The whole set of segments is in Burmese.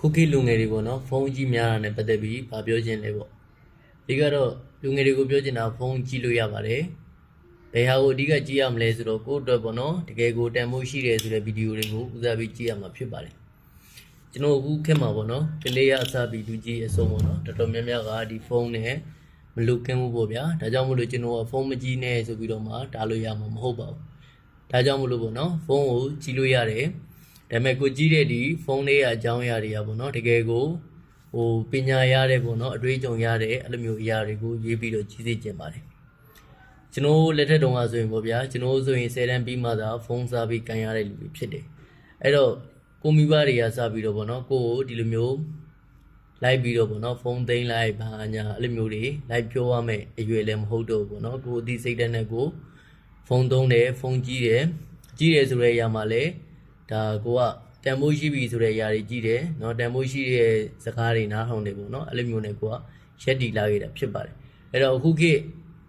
ခုခေတ်လူငယ်တွေပေါ့နော်ဖုန်းကြီးများတာနဲ့ပတ်သက်ပြီးဗာပြောခြင်းလဲပေါ့ဒီကတော့လူငယ်တွေကိုပြောချင်တာဖုန်းကြည့်လို့ရပါတယ်ဘယ်ဟာကိုအဓိကကြည့်ရမလဲဆိုတော့ကိုယ့်အတွက်ပေါ့နော်တကယ်ကိုတန်ဖိုးရှိတယ်ဆိုတဲ့ဗီဒီယိုတွေကိုဦးစားပြီးကြည့်ရမှာဖြစ်ပါတယ်ကျွန်တော်အခုခက်မှာပေါ့နော်ကလေးရအစားပြီးလူကြီးအစုံပေါ့နော်တော်တော်များများကဒီဖုန်းနဲ့မလုကင်းဘူးပေါ့ဗျာဒါကြောင့်မလို့ကျွန်တော်ကဖုန်းမကြည့်နဲ့ဆိုပြီးတော့မှတားလို့ရမှာမဟုတ်ပါဘူးဒါကြောင့်မလို့ပေါ့နော်ဖုန်းကိုကြည့်လို့ရတယ် ဒါပေမဲ့ကိုကြည့်တဲ့ဒီဖုန်းလေးကအကြောင်းအရာတွေကပေါ့နော်တကယ်ကိုဟိုပညာရတဲ့ပေါ့နော်အတွေ့အကြုံရတဲ့အဲ့လိုမျိုးအရာတွေကိုရေးပြီးတော့ကြီးစေချင်ပါတယ်ကျွန်တော်လက်ထက်တုန်းကဆိုရင်ပေါ့ဗျာကျွန်တော်ဆိုရင်10တန်းပြီးမှသာဖုန်းစားပြီးကန်ရတဲ့လူတွေဖြစ်တယ်အဲ့တော့ကိုမိဘတွေကစပြီးတော့ပေါ့နော်ကိုကိုဒီလိုမျိုးလိုက်ပြီးတော့ပေါ့နော်ဖုန်းသိမ်းလိုက်ဘာညာအဲ့လိုမျိုးတွေလိုက်ပြောရမယ်အရွယ်လည်းမဟုတ်တော့ဘူးပေါ့နော်ကိုအသိစိတ်ဓာတ်နဲ့ကိုဖုန်းသုံးတယ်ဖုန်းကြည့်တယ်ကြည့်တယ်ဆိုတဲ့အရာမှာလည်း ဒါကိုကတန်ဖိုးရှိပြီဆိုတဲ့အရာတွေကြည့်တယ်เนาะတန်ဖိုးရှိတဲ့စကားတွေနားထောင်နေပေါ့เนาะအဲ့လိုမျိုးနဲ့ကိုကရက်တီလာခဲ့တာဖြစ်ပါတယ်အဲ့တော့အခုခေတ်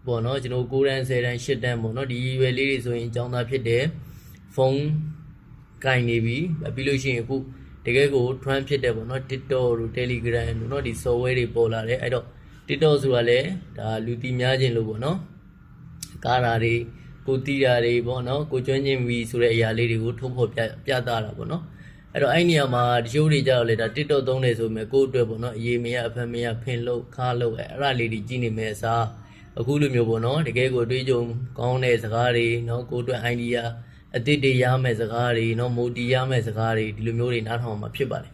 ပေါ့เนาะကျွန်တော်9တန်း10တန်း10တန်းပေါ့เนาะဒီရွယ်လေးတွေဆိုရင်အကြောင်းသားဖြစ်တယ်ဖုန်းကင်နေပြီပြီးလို့ရှိရင်အခုတကယ်ကို trend ဖြစ်တယ်ပေါ့เนาะ TikTok တို့ Telegram တို့เนาะဒီ software တွေပေါ်လာတယ်အဲ့တော့ TikTok ဆိုတာလည်းဒါလူတီများခြင်းလို့ပေါ့เนาะ ကားဓာတ်တွေ ကိုတီးဓာတ်တွေပေါ့နော်ကိုကျွမ်းကျင်ပြီဆိုတဲ့အရာလေးတွေကိုထုတ်ဖော်ပြပြသတာပေါ့နော်အဲ့တော့အဲ့နေရာမှာတချို့တွေကြတော့လေဒါ TikTok သုံးနေဆိုပေမဲ့ကိုယ့်အတွက်ပေါ့နော်အရေးမရအဖက်မရဖင်လို့ခါလို့အဲ့အဲ့ဒါလေးတွေကြည့်နေမယ်အစားအခုလိုမျိုးပေါ့နော်တကယ်ကိုအတွေးကြုံကောင်းတဲ့စကားတွေနော်ကိုယ့်အတွက် idea အသစ်တွေရမယ်စကားတွေနော်မိုတီရမယ်စကားတွေဒီလိုမျိုးတွေနားထောင်မှာဖြစ်ပါတယ်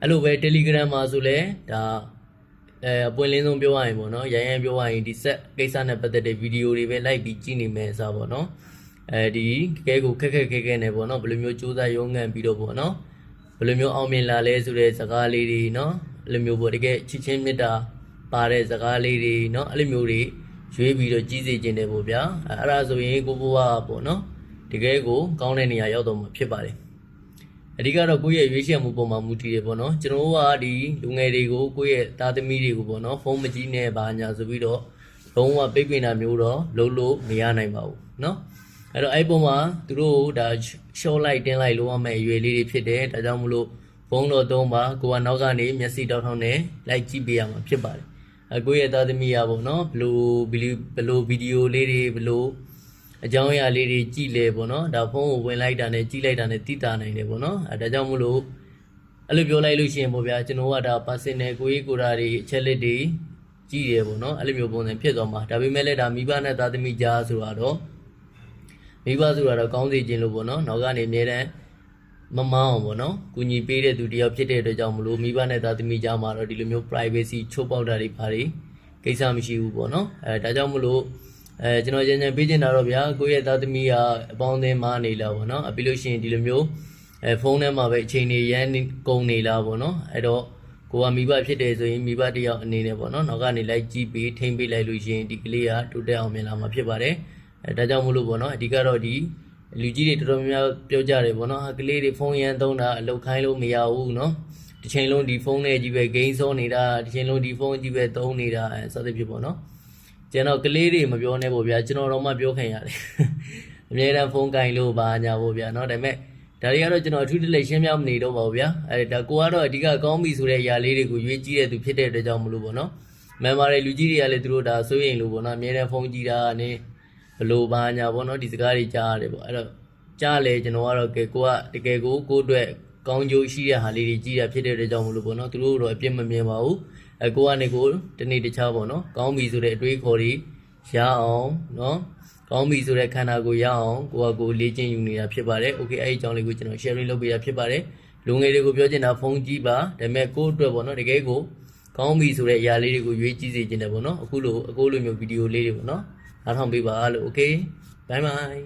အဲ့လိုပဲ Telegram မှာဆိုလဲဒါ အဲအပွင့်လင်းဆုံးပြောရရင်ပေါ့နော်ရရင်ပြောရရင်ဒီဆက်ကိစ္စနဲ့ပတ်သက်တဲ့ဗီဒီယိုတွေပဲလိုက်ပြီးကြည့်နေမယ်အစားပေါ့နော်အဲဒီကဲကိုခက်ခက်ခဲခဲနဲ့ပေါ့နော်ဘယ်လိုမျိုးစူးစမ်းရုံးငံပြီးတော့ပေါ့နော်ဘယ်လိုမျိုးအောင်မြင်လာလဲဆိုတဲ့စကားလေးတွေနော်အဲ့လိုမျိုးပေါ့တကယ်ချစ်ချင်းမေတ္တာပါတဲ့စကားလေးတွေနော်အဲ့လိုမျိုးတွေရွေးပြီးတော့ကြီးစေခြင်းတယ်ပေါ့ဗျာအဲအဲ့ဒါဆိုရင်ကိုဘွားပေါ့နော်တကယ်ကိုကောင်းတဲ့နေရာရောက်တော့မှာဖြစ်ပါတယ် အဓိကတော့ကိုယ့်ရဲ့ရွေးချယ်မှုပုံမှန်မူတည်တယ်ပေါ့နော်ကျွန်တော်တို့ကဒီလူငယ်တွေကိုကိုယ့်ရဲ့သားသမီးတွေကိုပေါ့နော်ဖုန်းမကြီးနဲ့ဘာညာဆိုပြီးတော့လုံးဝပိတ်ပင်တာမျိုးတော့လုံးလို့မရနိုင်ပါဘူးနော်အဲ့တော့အဲ့ပုံမှာသူတို့ဒါရှော့လိုက်တင်းလိုက်လုံးဝမဲ့အရွယ်လေးတွေဖြစ်တယ်ဒါကြောင့်မလို့ဖုန်းတော်သုံးပါကိုကနောက်ကနေမျက်စိတောက်ထောင်းနဲ့လိုက်ကြည့်ပေးရမှာဖြစ်ပါတယ်အကိုရဲ့သားသမီးရပေါ့နော်ဘလို့ဘလို့ဗီဒီယိုလေးတွေဘလို့ အကြောင်းအရာလေးတွေကြည့်လဲပေါ့နော်ဒါဖုန်းကိုဝင်လိုက်တာနဲ့ကြည့်လိုက်တာနဲ့တိတာနိုင်တယ်ပေါ့နော်အဲဒါကြောင့်မလို့အဲ့လိုပြောလိုက်လို့ရှိရင်ပေါ့ဗျာကျွန်တော်ကဒါ personal ကိုကြီးကိုယ်တာတွေအချက်လက်တွေကြည့်တယ်ပေါ့နော်အဲ့လိုမျိုးပုံစံဖြစ်သွားမှာဒါပေမဲ့လည်းဒါမိဘနဲ့သားသမီးကြားဆိုတာတော့မိဘဆိုတာတော့ကောင်းစေခြင်းလို့ပေါ့နော်နောက်ကနေအမြဲတမ်းမမောင်းအောင်ပေါ့နော်ကူညီပေးတဲ့သူတယောက်ဖြစ်တဲ့အတွက်ကြောင့်မလို့မိဘနဲ့သားသမီးကြားမှာတော့ဒီလိုမျိုး privacy ချိုးပေါက်တာတွေပါတွေကိစ္စမရှိဘူးပေါ့နော်အဲဒါကြောင့်မလို့ အဲကျွန်တော်ကြံကြံပေးချင်တာတော့ဗျာကိုယ့်ရဲ့သားသမီးကအပေါင်းအသင်းမနေလာပေါ့နော်အပြီးလို့ရှိရင်ဒီလိုမျိုးအဲဖုန်းထဲမှာပဲအချိန်တွေရမ်းကုန်နေလာပေါ့နော်အဲ့တော့ကိုကမိဘဖြစ်တယ်ဆိုရင်မိဘတယောက်အနေနဲ့ပေါ့နော်နောက်ကနေလိုက်ကြည့်ပြီးထိမ့်ပေးလိုက်လို့ရှိရင်ဒီကလေးကတိုးတက်အောင်မြင်လာမှာဖြစ်ပါတယ်အဲဒါကြောင့်မလို့ပေါ့နော်အဓိကတော့ဒီလူကြီးတွေတော်တော်များများပြောကြတယ်ပေါ့နော်ဟာကလေးတွေဖုန်းရမ်းသုံးတာအလုတ်ခိုင်းလို့မရဘူးနော်တစ်ချိန်လုံးဒီဖုန်းနဲ့ကြီးပဲဂိမ်းစောနေတာတစ်ချိန်လုံးဒီဖုန်းကြီးပဲသုံးနေတာအဲစသဖြင့်ပေါ့နော် ကျွန်တော်ကလေးတွေမပြောနဲ့ပေါ့ဗျာကျွန်တော်တော့မှပြောခင်ရတယ်အမြဲတမ်းဖုန်းကင်လို့ပါညာပေါ့ဗျာเนาะဒါပေမဲ့ဒါတွေကတော့ကျွန်တော်အထူးတလဲရှင်းပြမနေတော့ပါဘူးဗျာအဲဒါကိုကတော့အဓိကကောင်းပြီဆိုတဲ့အရာလေးတွေကိုရွေးကြည့်တဲ့သူဖြစ်တဲ့အတွက်ကြောင့်မလို့ပေါ့နော်မန်မာတွေလူကြီးတွေကလည်းသူတို့ဒါစိုးရင်လို့ပေါ့နော်အမြဲတမ်းဖုန်းကြည့်တာနဲ့ဘလို့ပါညာပေါ့နော်ဒီစကားတွေကြားရတယ်ပေါ့အဲ့တော့ကြားလေကျွန်တော်ကတော့ကဲကိုကတကယ်ကိုကိုယ့်အတွက်ကောင်းကျိုးရှိတဲ့ဟာလေးတွေကြည့်ရဖြစ်တဲ့အတွက်ကြောင့်မလို့ပေါ့နော်သူတို့တော့အပြစ်မမြင်ပါဘူး အကိုကနေကိုတနေ့တခြားပေါ့နော်ကောင်းပြီဆိုတဲ့အတွေးခေါ်တွေရအောင်နော်ကောင်းပြီဆိုတဲ့ခန္ဓာကိုယ်ရအောင်ကိုကကိုလေ့ကျင့်ယူနေတာဖြစ်ပါတယ်โอเคအဲ့ဒီအကြောင်းလေးကိုကျွန်တော် sharing လုပ်ပေးတာဖြစ်ပါတယ်လူငယ်တွေကိုပြောချင်တာဖုန်းကြည့်ပါဒါပေမဲ့ကိုယ့်အတွက်ပေါ့နော်တကယ်ကိုကောင်းပြီဆိုတဲ့အရာလေးတွေကိုရွေးကြည့်စေချင်တယ်ပေါ့နော်အခုလိုအခုလိုမျိုးဗီဒီယိုလေးတွေပေါ့နော်အားထောင်ပေးပါလို့โอเคဘိုင်ဘိုင်